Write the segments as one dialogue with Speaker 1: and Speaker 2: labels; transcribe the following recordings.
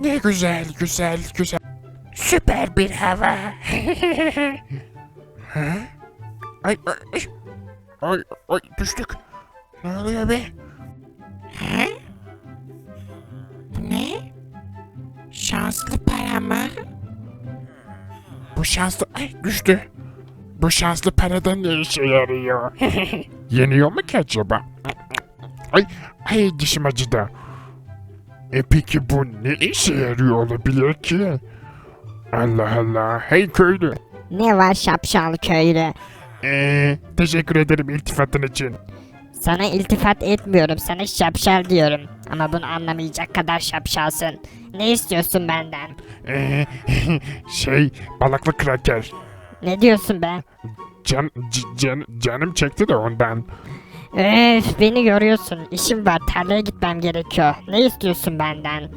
Speaker 1: Ne güzel güzel güzel. Süper bir hava. ha? Ay ay ay. Ay düştük. Ne oluyor be? Ha? Şanslı para mı? Bu şanslı... Ay düştü. Bu şanslı paradan ne işe yarıyor? Yeniyor mu ki acaba? Ay, ay dişim acıdı. E peki bu ne işe yarıyor olabilir ki? Allah Allah. Hey köylü.
Speaker 2: Ne var şapşal köylü?
Speaker 1: Ee, teşekkür ederim iltifatın için.
Speaker 2: Sana iltifat etmiyorum, sana şapşal diyorum. Ama bunu anlamayacak kadar şapşalsın. Ne istiyorsun benden?
Speaker 1: Ee, şey, balıklı kraker.
Speaker 2: Ne diyorsun be?
Speaker 1: Can, can, canım çekti de ondan.
Speaker 2: Öf, beni görüyorsun. İşim var, tarlaya gitmem gerekiyor. Ne istiyorsun benden?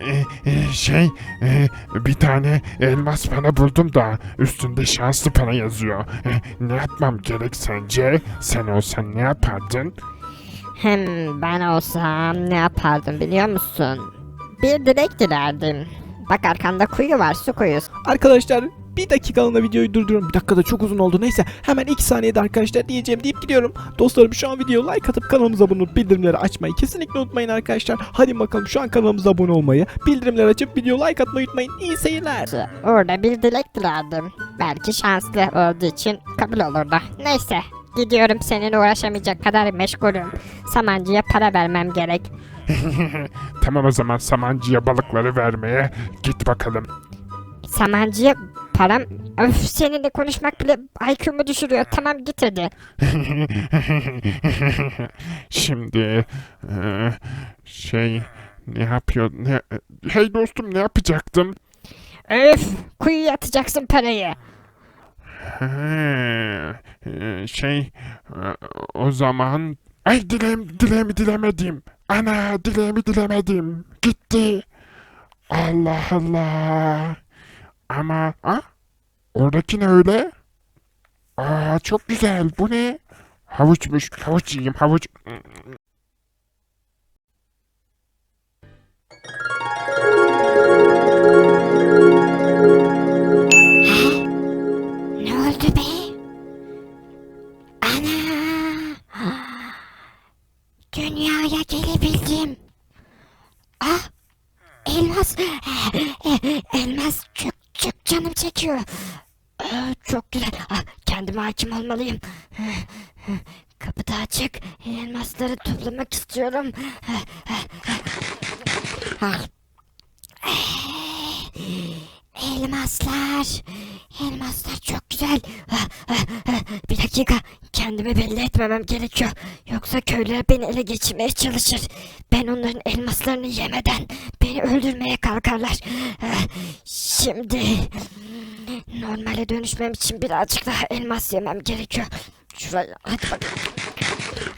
Speaker 1: Ee, e, şey, e, bir tane elmas pana buldum da üstünde şanslı pana yazıyor. E, ne yapmam gerek sence? Sen olsan ne yapardın?
Speaker 2: Hem ben olsam ne yapardım biliyor musun? Bir dilek dilerdim. Bak arkanda kuyu var, su kuyusu.
Speaker 3: Arkadaşlar bir dakikalığına videoyu durduruyorum. Bir dakika da çok uzun oldu. Neyse hemen 2 saniyede arkadaşlar diyeceğim deyip gidiyorum. Dostlarım şu an videoya like atıp kanalımıza abone olup bildirimleri açmayı kesinlikle unutmayın arkadaşlar. Hadi bakalım şu an kanalımıza abone olmayı, bildirimleri açıp video like atmayı unutmayın. İyi seyirler.
Speaker 2: Orada bir dilek dilerdim. Belki şanslı olduğu için kabul olurdu. Neyse. Gidiyorum seninle uğraşamayacak kadar meşgulüm. Samancıya para vermem gerek.
Speaker 1: tamam o zaman samancıya balıkları vermeye git bakalım.
Speaker 2: Samancıya param... Öf seninle konuşmak bile IQ'mu düşürüyor. Tamam git hadi.
Speaker 1: Şimdi e, şey ne yapıyor ne hey dostum ne yapacaktım?
Speaker 2: Öf kuyuya atacaksın parayı.
Speaker 1: Ha, e, şey e, o zaman ay dileğim dileğimi dilemedim. Ana dileğimi dilemedim. Gitti. Allah Allah. Ama ah oradaki ne öyle? Aa çok güzel. Bu ne? Havuçmuş. Havuç yiyeyim. Havuç.
Speaker 2: Ne oldu be? Ana! Dünyaya gelebildim. Ah! Elmas! Elmas çok canım çekiyor. Aa, Çok güzel. Ah, Kendime hakim olmalıyım. Kapı da açık. Elmasları toplamak istiyorum. Ah. Elmaslar. Elmaslar çok güzel. Ah, ah, ah. Bir dakika. Kendimi belli etmemem gerekiyor. Yoksa köylüler beni ele geçirmeye çalışır. Ben onların elmaslarını yemeden beni öldürmeye kalkarlar. Şimdi normale dönüşmem için birazcık daha elmas yemem gerekiyor. Şuraya hadi bak.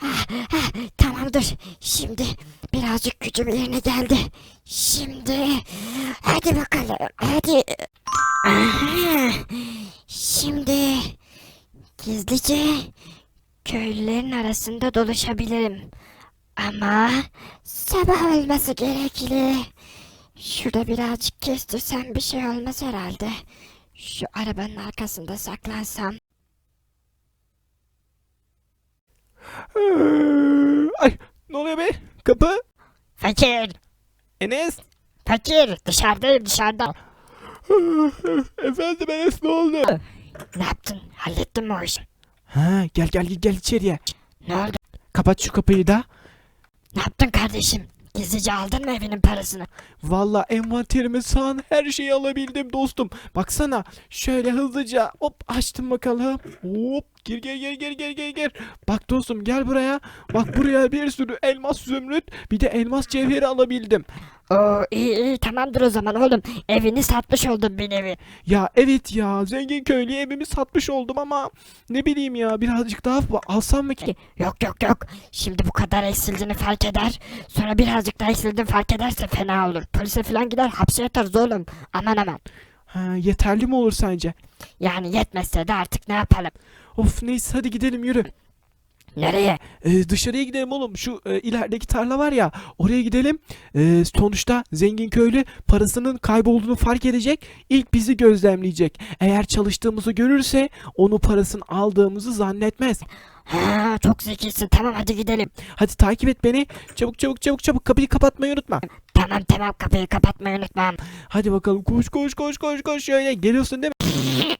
Speaker 2: Ah, Tamamdır. Şimdi birazcık gücüm yerine geldi. Şimdi hadi bakalım. Hadi. Aha, Şimdi gizlice köylülerin arasında dolaşabilirim. Ama sabah olması gerekli. Şurada birazcık kestirsem bir şey olmaz herhalde. Şu arabanın arkasında saklansam.
Speaker 3: Ay ne oluyor be? Kapı?
Speaker 2: Fakir!
Speaker 3: Enes?
Speaker 2: Fakir! Dışarıdayım dışarıda.
Speaker 3: Efendim Enes ne oldu?
Speaker 2: Ne yaptın? Hallettin mi o işi?
Speaker 3: Ha gel gel gel içeriye.
Speaker 2: Ne oldu?
Speaker 3: Kapat şu kapıyı da.
Speaker 2: Ne yaptın kardeşim? Gizlice aldın mı evinin parasını?
Speaker 3: Valla envanterime sağan her şeyi alabildim dostum. Baksana şöyle hızlıca hop açtım bakalım. Hop gir gir gir gir gir gir gir. Bak dostum gel buraya. Bak buraya bir sürü elmas zümrüt bir de elmas cevheri alabildim.
Speaker 2: Oo iyi iyi tamamdır o zaman oğlum. Evini satmış oldun bir nevi.
Speaker 3: Ya evet ya zengin köylüye evimi satmış oldum ama ne bileyim ya birazcık daha fa- alsam mı ki?
Speaker 2: Yok yok yok. Şimdi bu kadar eksildiğini fark eder. Sonra birazcık daha eksildiğini fark ederse fena olur. Polise falan gider hapse yatarız oğlum. Aman aman.
Speaker 3: Ha, yeterli mi olur sence?
Speaker 2: Yani yetmezse de artık ne yapalım?
Speaker 3: Of neyse hadi gidelim yürü.
Speaker 2: Nereye?
Speaker 3: Ee, dışarıya gidelim oğlum. Şu e, ilerideki tarla var ya oraya gidelim. Ee, sonuçta zengin köylü parasının kaybolduğunu fark edecek. İlk bizi gözlemleyecek. Eğer çalıştığımızı görürse onu parasını aldığımızı zannetmez.
Speaker 2: Ha, çok zekisin. Tamam hadi gidelim.
Speaker 3: Hadi takip et beni. Çabuk çabuk çabuk çabuk kapıyı kapatmayı unutma.
Speaker 2: Tamam tamam kapıyı kapatmayı unutmam.
Speaker 3: Hadi bakalım koş koş koş koş koş şöyle geliyorsun değil mi?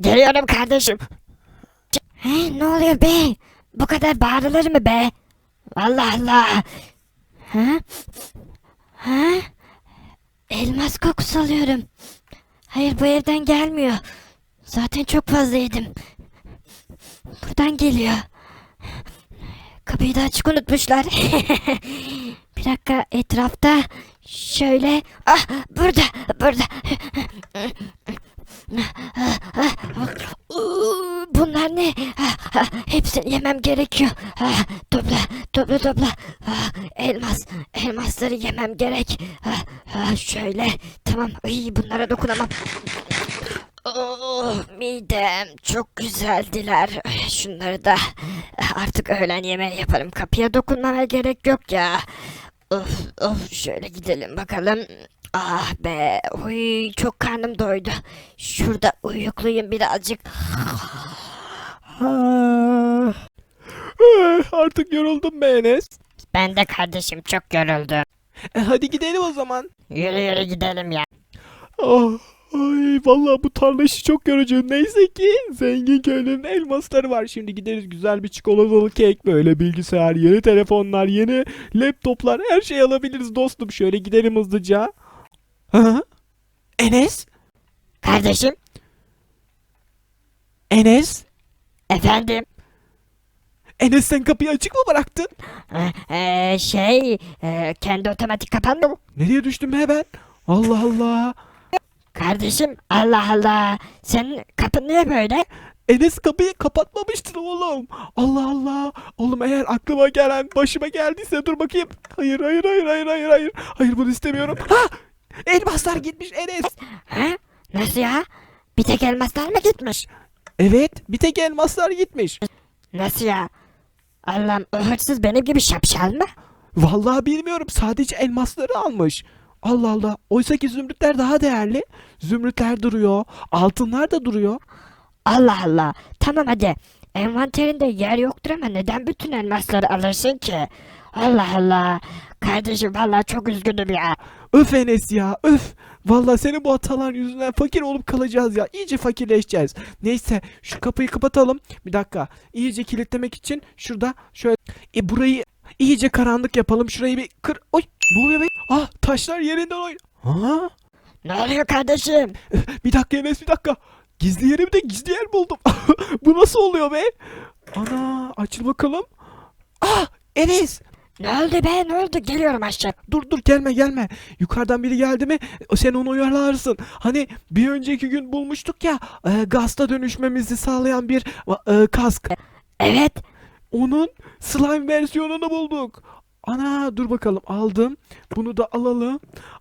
Speaker 2: Geliyorum kardeşim. He, ne oluyor be? Bu kadar bağırılır mı be? Allah Allah. Ha? Ha? Elmas kokusu alıyorum. Hayır bu evden gelmiyor. Zaten çok fazla yedim. Buradan geliyor. Kapıyı da açık unutmuşlar. Bir dakika etrafta şöyle ah burada burada Bunlar ne? Hepsini yemem gerekiyor. Ah, Topla, topla, topla. Elmas, elmasları yemem gerek. Şöyle, tamam. Ay, bunlara dokunamam. Oh, midem çok güzeldiler. Şunları da artık öğlen yemeği yaparım. Kapıya dokunmama gerek yok ya. Of of şöyle gidelim bakalım. Ah be, uy çok karnım doydu. Şurada uyukluyum birazcık.
Speaker 3: Ah. Artık yoruldum be Enes.
Speaker 2: Ben de kardeşim çok yoruldum.
Speaker 3: E, hadi gidelim o zaman.
Speaker 2: Yürü yürü gidelim ya.
Speaker 3: Ah, ay vallahi bu tarla işi çok yorucu. Neyse ki zengin köylünün elmasları var. Şimdi gideriz güzel bir çikolatalı kek, böyle bilgisayar, yeni telefonlar, yeni laptoplar her şey alabiliriz dostum. Şöyle gidelim hızlıca. Hı? Enes?
Speaker 2: Kardeşim,
Speaker 3: Enes?
Speaker 2: Efendim.
Speaker 3: Enes sen kapıyı açık mı bıraktın?
Speaker 2: Ee, ee, şey, ee, kendi otomatik kapandı mı?
Speaker 3: Nereye düştüm be ben? Allah Allah.
Speaker 2: Kardeşim, Allah Allah. Senin kapın niye böyle?
Speaker 3: Enes kapıyı kapatmamıştır oğlum. Allah Allah. Oğlum eğer aklıma gelen başıma geldiyse dur bakayım. Hayır hayır hayır hayır hayır hayır. Hayır bunu istemiyorum. Ha! Elmaslar gitmiş Enes.
Speaker 2: Ha? Nasıl ya? Bir tek elmaslar mı gitmiş?
Speaker 3: Evet bir tek elmaslar gitmiş.
Speaker 2: Nasıl ya? Allah'ım o hırsız benim gibi şapşal mı?
Speaker 3: Vallahi bilmiyorum sadece elmasları almış. Allah Allah. Oysa ki zümrütler daha değerli. Zümrütler duruyor. Altınlar da duruyor.
Speaker 2: Allah Allah. Tamam hadi. Envanterinde yer yoktur ama neden bütün elmasları alırsın ki? Allah Allah. Kardeşim vallahi çok üzgünüm ya.
Speaker 3: Öf Enes ya öf. Vallahi senin bu hatalar yüzünden fakir olup kalacağız ya. İyice fakirleşeceğiz. Neyse şu kapıyı kapatalım. Bir dakika. İyice kilitlemek için şurada şöyle. E burayı iyice karanlık yapalım. Şurayı bir kır. Oy ne oluyor be? Ah taşlar yerinden oy. Ha?
Speaker 2: Ne oluyor kardeşim?
Speaker 3: Bir dakika Enes bir dakika. Gizli yerimde gizli yer buldum. bu nasıl oluyor be? Ana açıl bakalım. Ah Enes.
Speaker 2: Ne oldu be ne oldu? Geliyorum aşağı.
Speaker 3: Dur dur gelme gelme. Yukarıdan biri geldi mi e, sen onu uyarlarsın. Hani bir önceki gün bulmuştuk ya e, gazta dönüşmemizi sağlayan bir e, kask.
Speaker 2: Evet.
Speaker 3: Onun slime versiyonunu bulduk. Ana dur bakalım aldım. Bunu da alalım.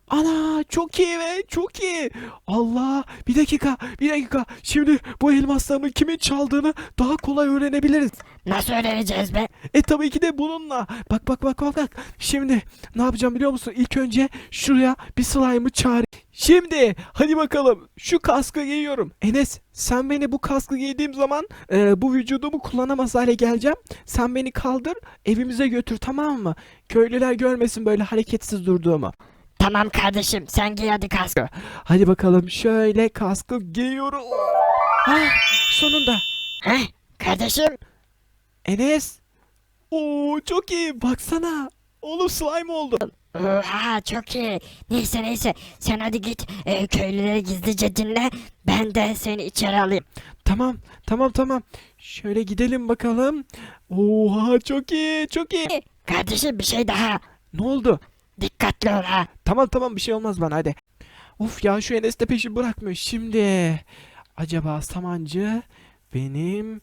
Speaker 3: Ana çok iyi be çok iyi. Allah bir dakika bir dakika. Şimdi bu elmasların kimin çaldığını daha kolay öğrenebiliriz.
Speaker 2: Nasıl öğreneceğiz be?
Speaker 3: E tabii ki de bununla. Bak bak bak bak bak. Şimdi ne yapacağım biliyor musun? İlk önce şuraya bir slime'ı çağır. Şimdi hadi bakalım şu kaskı giyiyorum. Enes sen beni bu kaskı giydiğim zaman e, bu vücudumu kullanamaz hale geleceğim. Sen beni kaldır evimize götür tamam mı? Köylüler görmesin böyle hareketsiz durduğumu.
Speaker 2: Tamam kardeşim sen giy hadi kaskı.
Speaker 3: Hadi bakalım şöyle kaskı giyiyorum. Ah, sonunda.
Speaker 2: Heh, kardeşim.
Speaker 3: Enes. Oo çok iyi baksana. Oğlum slime oldu.
Speaker 2: Oha çok iyi. Neyse neyse sen hadi git e, köylüleri gizlice dinle. Ben de seni içeri alayım.
Speaker 3: Tamam, tamam, tamam. Şöyle gidelim bakalım. Oha, çok iyi, çok iyi.
Speaker 2: Kardeşim bir şey daha.
Speaker 3: Ne oldu?
Speaker 2: Dikkatli ol ha.
Speaker 3: Tamam tamam bir şey olmaz bana hadi. Of ya şu Enes de peşimi bırakmıyor. Şimdi acaba Samancı benim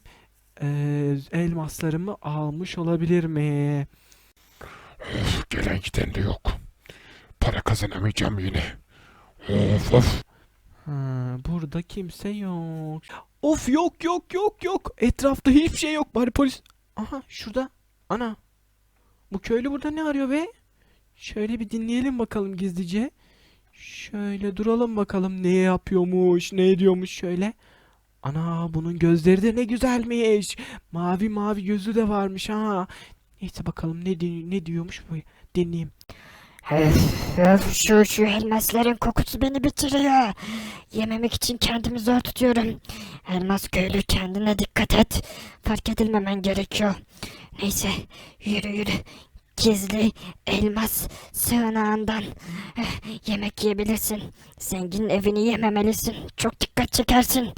Speaker 3: eee, elmaslarımı almış olabilir mi?
Speaker 1: Of, gelen giden de yok. Para kazanamayacağım yine. Of of.
Speaker 3: Ha, burada kimse yok. Of yok yok yok yok. Etrafta hiçbir şey yok. Bari polis. Aha şurada. Ana. Bu köylü burada ne arıyor be? Şöyle bir dinleyelim bakalım gizlice. Şöyle duralım bakalım ne yapıyormuş, ne ediyormuş şöyle. Ana bunun gözleri de ne güzelmiş. Mavi mavi gözü de varmış ha. Neyse bakalım ne di- ne diyormuş bu.
Speaker 2: Öf, şu şu elmasların kokusu beni bitiriyor. Yememek için kendimi zor tutuyorum. Elmas köylü kendine dikkat et. Fark edilmemen gerekiyor. Neyse yürü yürü. Gizli elmas sığınağından eh, yemek yiyebilirsin. Zenginin evini yememelisin. Çok dikkat çekersin.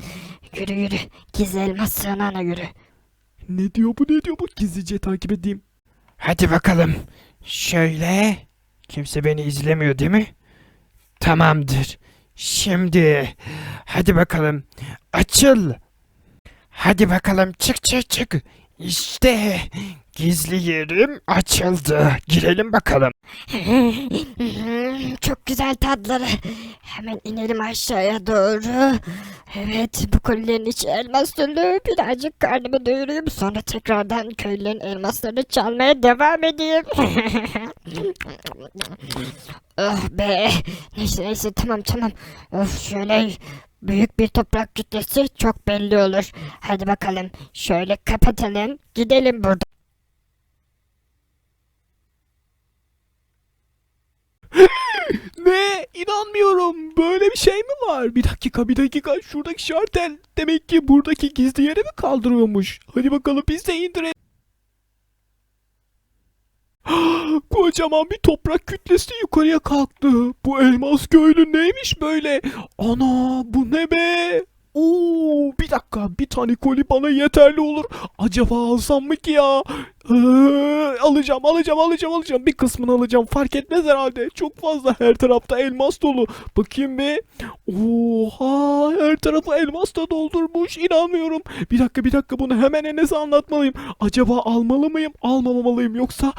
Speaker 2: Yürü yürü. Gizli elmas sığınağına yürü.
Speaker 3: Ne diyor bu ne diyor bu? Gizlice takip edeyim.
Speaker 4: Hadi bakalım. Şöyle. Kimse beni izlemiyor değil mi? Tamamdır. Şimdi. Hadi bakalım. Açıl. Hadi bakalım çık çık çık. İşte. Gizli yerim açıldı. Girelim bakalım.
Speaker 2: Çok güzel tatları. Hemen inelim aşağıya doğru. Evet bu kolilerin içi elmas dolu. Birazcık karnımı doyurayım. Sonra tekrardan köylülerin elmaslarını çalmaya devam edeyim. oh be. Neyse neyse tamam tamam. Of şöyle büyük bir toprak kütlesi çok belli olur. Hadi bakalım şöyle kapatalım. Gidelim buradan.
Speaker 3: Ne? İnanmıyorum. Böyle bir şey mi var? Bir dakika bir dakika. Şuradaki şartel. Demek ki buradaki gizli yere mi kaldırıyormuş? Hadi bakalım biz de indirelim. Kocaman bir toprak kütlesi yukarıya kalktı. Bu elmas köylü neymiş böyle? Ana bu ne be? Oo, bir dakika bir tane koli bana yeterli olur. Acaba alsam mı ki ya? Alacağım alacağım alacağım alacağım. Bir kısmını alacağım fark etmez herhalde. Çok fazla her tarafta elmas dolu. Bakayım bir. Oha her tarafı elmasla doldurmuş. İnanmıyorum. Bir dakika bir dakika bunu hemen Enes'e anlatmalıyım. Acaba almalı mıyım almamamalıyım yoksa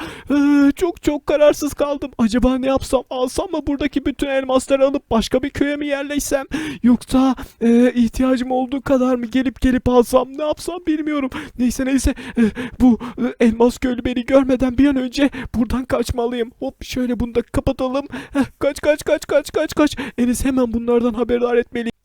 Speaker 3: çok çok kararsız kaldım. Acaba ne yapsam alsam mı buradaki bütün elmasları alıp başka bir köye mi yerleşsem yoksa ee, ihtiyacım olduğu kadar mı gelip gelip alsam ne yapsam bilmiyorum. Neyse neyse ee, bu ee, elmas köylü beni görmeden bir an önce buradan kaçmalıyım. Hop şöyle bunu da kapatalım. Heh, kaç kaç kaç kaç kaç kaç. Enes hemen bunlardan haberdar etmeliyim.